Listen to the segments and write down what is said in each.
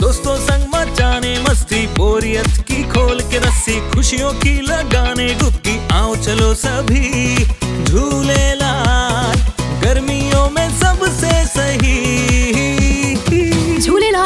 दोस्तों संग जाने मस्ती, बोरियत की खोल के रस्सी, खुशियों की लगाने, डुबकी, आओ चलो सभी झूले लाल, गर्मियों में सबसे सही।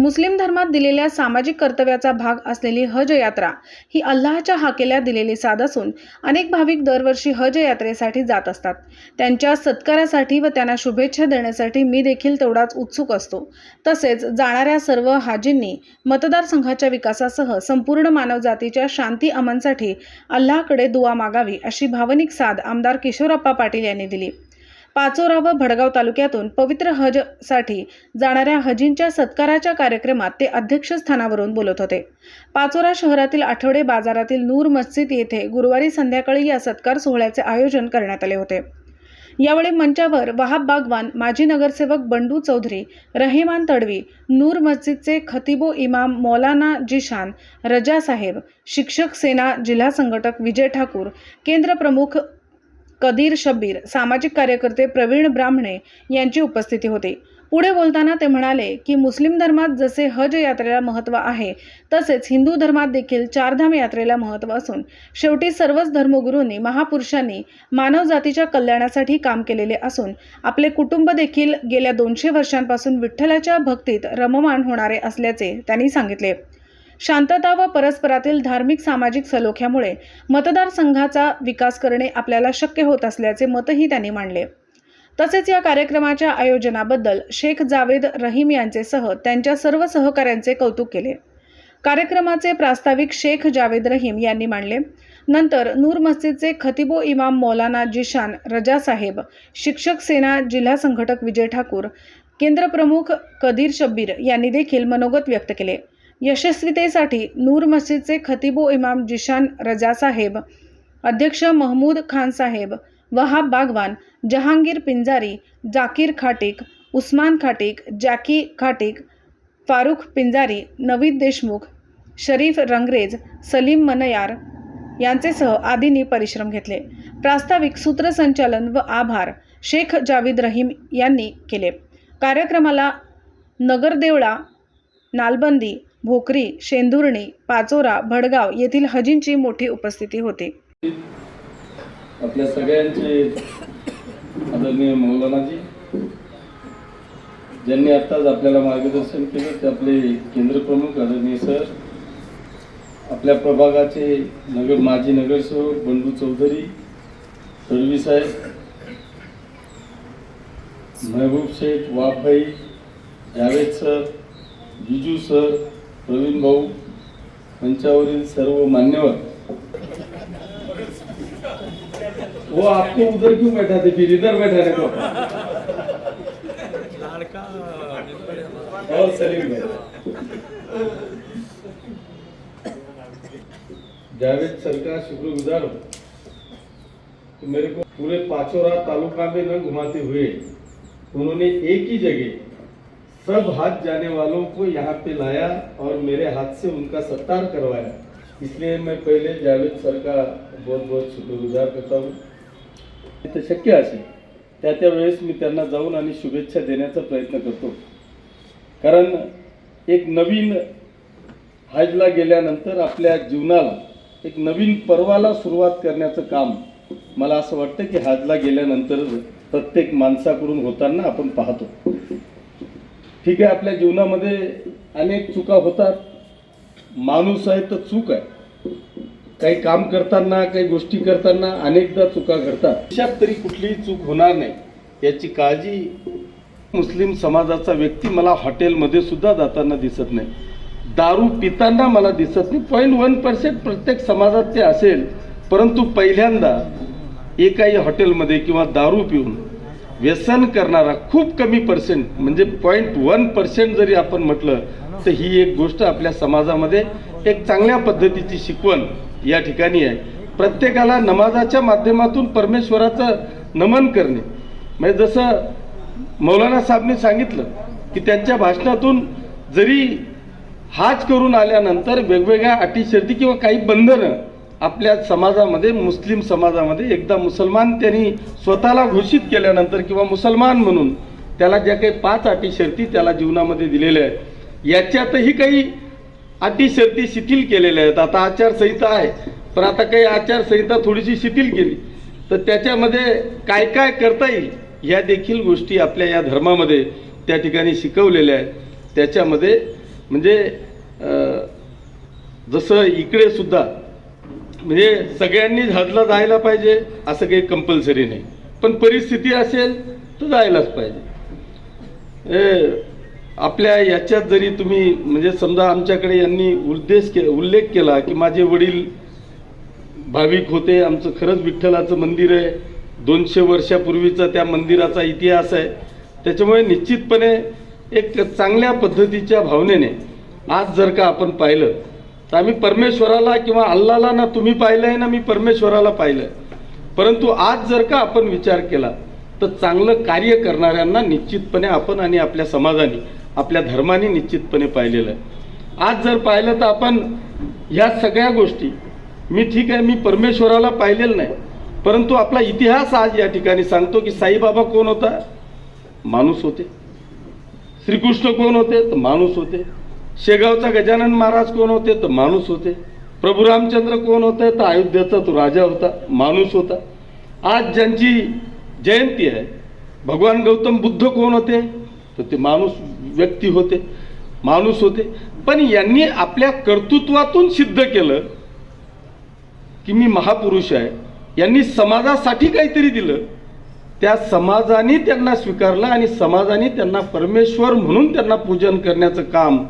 मुस्लिम धर्मात दिलेल्या सामाजिक कर्तव्याचा भाग असलेली हज यात्रा ही अल्लाहच्या हाकेला दिलेली साध असून अनेक भाविक दरवर्षी हज यात्रेसाठी जात असतात. त्यांच्या सत्कारासाठी व त्यांना शुभेच्छा देण्यासाठी मी देखील तेवढाच उत्सुक असतो. तसेच जाणाऱ्या सर्व हाजींनी मतदारसंघाच्या विकासासह संपूर्ण मानवजातीच्या शांती अमनसाठी अल्लाहकडे दुवा मागावी अशी भावनिक साद आमदार किशोरप्पा पाटील यांनी दिली. पाचोरा व भडगाव तालुक्यातून पवित्र हजसाठी जाणाऱ्या हजींच्या सत्काराच्या कार्यक्रमात ते अध्यक्षस्थानावरून बोलत होते. पाचोरा शहरातील आठवडे बाजारातील नूर मस्जिद येथे गुरुवारी संध्याकाळी या सत्कार सोहळ्याचे आयोजन करण्यात आले होते. यावेळी मंचावर वहाब बागवान माजी नगरसेवक बंडू चौधरी रहिमान तडवी नूर मस्जिदचे खतिबो इमाम मौलाना जिशान रजा साहेब शिक्षक सेना जिल्हा संघटक विजय ठाकूर केंद्र प्रमुख कदीर शब्बीर सामाजिक कार्यकर्ते प्रवीण ब्राह्मणे यांची उपस्थिती होती. पुढे बोलताना ते म्हणाले की मुस्लिम धर्मात जसे हज यात्रेला महत्त्व आहे तसेच हिंदू धर्मात देखील चारधाम यात्रेला महत्त्व असून शेवटी सर्वच धर्मगुरूंनी महापुरुषांनी मानवजातीच्या कल्याणासाठी काम केलेले असून आपले कुटुंब देखील गेल्या दोनशे वर्षांपासून विठ्ठलाच्या भक्तीत रममाण होणारे असल्याचे त्यांनी सांगितले. शांतता व परस्परातील धार्मिक सामाजिक सलोख्यामुळे मतदारसंघाचा विकास करणे आपल्याला शक्य होत असल्याचे मतही त्यांनी मांडले. तसेच या कार्यक्रमाच्या आयोजनाबद्दल शेख जावेद रहीम यांचेसह त्यांच्या सर्व सहकाऱ्यांचे कौतुक केले. कार्यक्रमाचे प्रास्ताविक शेख जावेद रहीम यांनी मांडले. नंतर नूर मस्जिदचे खतिबो इमाम मौलाना जिशान रजा साहेब शिक्षक सेना जिल्हा संघटक विजय ठाकूर केंद्रप्रमुख कदीर शब्बीर यांनी देखील मनोगत व्यक्त केले. यशस्वीतेसाठी नूर मस्जिदचे खतिबो इमाम जिशान रजा साहेब अध्यक्ष महमूद खान साहेब वहाब बागवान जहांगीर पिंजारी जाकीर खाटिक उस्मान खाटिक जॅकी खाटिक फारुख पिंजारी नवीद देशमुख शरीफ रंगरेज सलीम मनयार यांचेसह आदींनी परिश्रम घेतले. प्रास्ताविक सूत्रसंचालन व आभार शेख जावीद रहीम यांनी केले. कार्यक्रमाला नगरदेवळा नालबंदी भोकरी शेंदुर्णी पाचोरा भडगाव येथील हजींची मोठी उपस्थिती होती. आपल्या सगळ्यांचे आदरणीय मौलानाजी ज्यांनी आत्ताच आपल्याला मार्गदर्शन केलं ते आपले केंद्रप्रमुख आदरणीय सर आपल्या प्रभागाचे नगर माजी नगरसेवक बंडू चौधरी तडवी साहेब महबूब शेख वाफभाई जावेद सर जिजू सर प्रवीण भाऊ मंचावरील सर्व मान्यवर. वो आपको उधर क्यों बैठा थे फिर इधर बैठाने को. और सलीम जावेद सर का शुक्रगुजार हूँ। तो मेरे को पूरे पाचोरा तालुका में न घुमाते हुए उन्होंने एक ही जगह सब हाथ जाने वालों को यहाँ पे लाया और मेरे हाथ से उनका सत्कार करवाया। इसलिए मैं पहले जावेद सर का बहुत बहुत शुक्रगुजार करता हूँ। ते शक्य असेल त्या त्या वेळेस मी त्यांना जाऊन आणि शुभेच्छा देण्याचा प्रयत्न करतो। कारण एक नवीन हजला गेल्यानंतर आपल्या जीवनाला एक नवीन पर्वाला सुरुवात करण्याचं काम मला असं वाटतं की हजला गेल्यानंतर प्रत्येक माणसाकडून होताना आपण पाहतो. ठीक आहे आपल्या जीवनामध्ये अनेक चुका होतात. माणूस आहे तर चूक आहे. काही काम करताना काही गोष्टी करताना अनेकदा चुका घडतात. देशात तरी कुठलीही चूक होणार नाही याची काळजी मुस्लिम समाजाचा व्यक्ती मला हॉटेलमध्ये सुद्धा जाताना दिसत नाही. दारू पिताना मला दिसत नाही. पॉईंट वन पर्सेंट प्रत्येक समाजात ते असेल परंतु पहिल्यांदा एकाही हॉटेलमध्ये किंवा दारू पिऊन व्यसन करणारा खूप कमी पर्सेंट म्हणजे पॉईंट वन पर्सेंट जरी आपण म्हटलं तर ही एक गोष्ट आपल्या समाजामध्ये एक चांगल्या पद्धतीची शिकवण या ठिकाणी आहे. प्रत्येकाला नमाजाच्या माध्यमातून परमेश्वराचं नमन करणे. म्हणजे जसं मौलाना साहेबने सांगितलं की त्यांच्या भाषणातून जरी हाच करून आल्यानंतर वेगवेगळ्या अटी शर्ती किंवा काही बंधनं आपल्या समाजामध्ये मुस्लिम समाजामध्ये एकदा मुसलमान त्यांनी स्वतःला घोषित केल्यानंतर किंवा मुसलमान म्हणून त्याला ज्या काही पाच अटी शर्ती त्याला जीवनामध्ये दिलेल्या आहेत. याच्यातही काही अटी शर्ती शिथिल केलेल्या आहेत. आता आचारसंहिता आहे. पण आता काही आचारसंहिता थोडीशी शिथिल केली. तर त्याच्यामध्ये काय काय करता येईल ह्या देखील गोष्टी आपल्या या धर्मामध्ये त्या ठिकाणी शिकवलेल्या आहेत. त्याच्यामध्ये म्हणजे जसं इकडे सुद्धा म्हणजे सगळ्यांनी हजला जायला पाहिजे असं काही कंपल्सरी नाही. पण परिस्थिती असेल तर जायलाच पाहिजे. आपल्या याच्यात जरी तुम्ही म्हणजे समजा आमच्याकडे यांनी उद्देश के उल्लेख केला की माझे वडील भाविक होते आमचं खरंच विठ्ठलाचं मंदिर आहे. दोनशे वर्षापूर्वीचा त्या मंदिराचा इतिहास आहे. त्याच्यामुळे निश्चितपणे एक चांगल्या पद्धतीच्या भावनेने आज जर का आपण पाहिलं तर आम्ही परमेश्वराला किंवा अल्लाला ना तुम्ही पाहिलंय ना मी परमेश्वराला पाहिलंय. परंतु आज जर का आपण विचार केला तर चांगलं कार्य करणाऱ्यांना निश्चितपणे आपण आणि आपल्या समाजाने आपल्या धर्माने निश्चितपणे पाहिलेलं आहे. आज जर पाहिलं तर आपण ह्या सगळ्या गोष्टी मी ठीक आहे मी परमेश्वराला पाहिलेलं नाही परंतु आपला इतिहास आज या ठिकाणी सांगतो की साईबाबा कोण होता? माणूस होते. श्रीकृष्ण कोण होते? तर माणूस होते. शेगावचा गजानन महाराज कोण होते? तर माणूस होते. प्रभू रामचंद्र कोण होते? तर अयोध्येचा तो राजा होता. माणूस होता. आज ज्यांची जयंती आहे भगवान गौतम बुद्ध कोण होते? तर ते माणूस व्यक्ती होते. माणूस होते. पण यांनी आपल्या कर्तृत्वातून सिद्ध केलं की मी महापुरुष आहे. यांनी समाजासाठी काहीतरी दिलं. त्या समाजाने त्यांना स्वीकारलं आणि समाजाने त्यांना परमेश्वर म्हणून त्यांना पूजन करण्याचं काम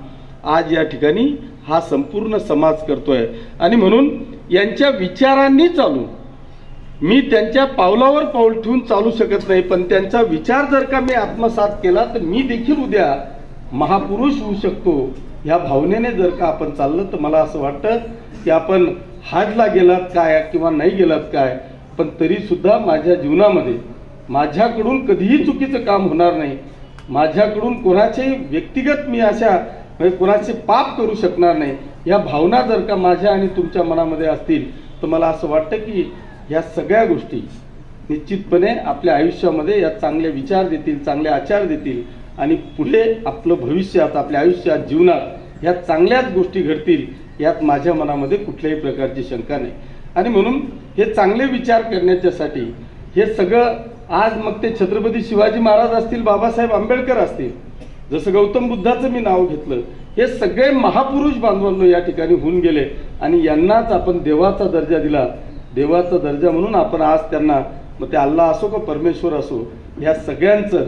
आज या ठिकाणी हा संपूर्ण समाज करतोय. आणि म्हणून यांच्या विचारांनी चालू. मी त्यांच्या पावलावर पाऊल ठेवून चालू शकत नाही पण त्यांचा विचार जर का मी आत्मसात केला तर मी देखील उद्या महापुरुष होऊ शकतो. ह्या भावनेने जर का आपण चाललं तर मला असं वाटतं की आपण हाजला गेलात काय किंवा नाही गेलात काय पण तरीसुद्धा माझ्या जीवनामध्ये माझ्याकडून कधीही चुकीचं काम होणार नाही. माझ्याकडून कोणाचेही व्यक्तिगत मी अशा म्हणजे कुणाचे पाप करू शकणार नाही. या भावना जर का माझ्या आणि तुमच्या मनामध्ये असतील तर मला असं वाटतं की ह्या सगळ्या गोष्टी निश्चितपणे आपल्या आयुष्यामध्ये या चांगले विचार देतील चांगले आचार देतील आणि पुढे आपलं भविष्यात आपल्या आयुष्यात जीवनात ह्या चांगल्याच गोष्टी घडतील यात माझ्या मनामध्ये कुठल्याही प्रकारची शंका नाही. आणि म्हणून हे चांगले विचार करण्याच्यासाठी हे सगळं आज मग ते छत्रपती शिवाजी महाराज असतील बाबासाहेब आंबेडकर असतील जसं गौतम बुद्धाचं मी नाव घेतलं हे सगळे महापुरुष बांधवांनो या ठिकाणी होऊन गेले. आणि यांनाच आपण देवाचा दर्जा दिला. देवाचा दर्जा म्हणून आपण आज त्यांना मग ते अल्ला असो का परमेश्वर असो ह्या सगळ्यांचं